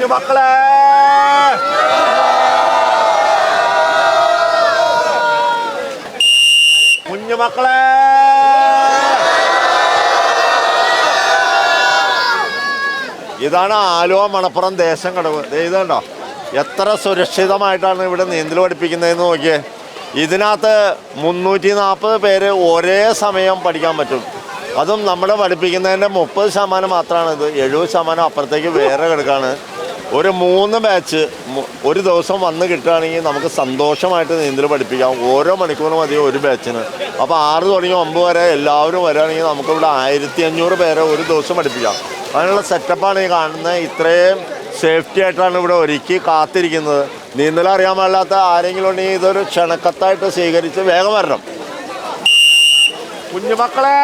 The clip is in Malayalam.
കുഞ്ഞുമക്കളെ കുഞ്ഞുമക്കളെ ഇതാണ് ആലുവ മണപ്പുറം ദേശം കടവ്. ഇതുണ്ടോ? എത്ര സുരക്ഷിതമായിട്ടാണ് ഇവിടെ നീന്തൽ പഠിപ്പിക്കുന്നതെന്ന് നോക്കിയേ. ഇതിനകത്ത് മുന്നൂറ്റി നാൽപ്പത് പേര് ഒരേ സമയം പഠിക്കാൻ പറ്റും. അതും നമ്മൾ പഠിപ്പിക്കുന്നതിന്റെ മുപ്പത് ശതമാനം മാത്രമാണ് ഇത് എഴുപത് ശതമാനം അപ്പുറത്തേക്ക് വേറെ കിടക്കാണ്. ഒരു മൂന്ന് ബാച്ച് ഒരു ദിവസം വന്ന് കിട്ടുകയാണെങ്കിൽ നമുക്ക് സന്തോഷമായിട്ട് നീന്തൽ പഠിപ്പിക്കാം. ഓരോ മണിക്കൂർ മതി ഒരു ബാച്ചിന് അപ്പോൾ ആറ് തുടങ്ങി ഒമ്പത് വരെ എല്ലാവരും വരികയാണെങ്കിൽ നമുക്കിവിടെ ആയിരത്തി അഞ്ഞൂറ് പേരെ ഒരു ദിവസം പഠിപ്പിക്കാം. അതിനുള്ള സെറ്റപ്പാണ് ഈ കാണുന്നത്. ഇത്രയും സേഫ്റ്റി ആയിട്ടാണ് ഇവിടെ ഒരുക്കി കാത്തിരിക്കുന്നത്. നീന്തൽ അറിയാൻ പാടില്ലാത്ത ആരെങ്കിലും ഉണ്ടെങ്കിൽ ഇതൊരു ക്ഷണക്കത്തായിട്ട് സ്വീകരിച്ച് വേഗം വരണം. കുഞ്ഞുമക്കളെ!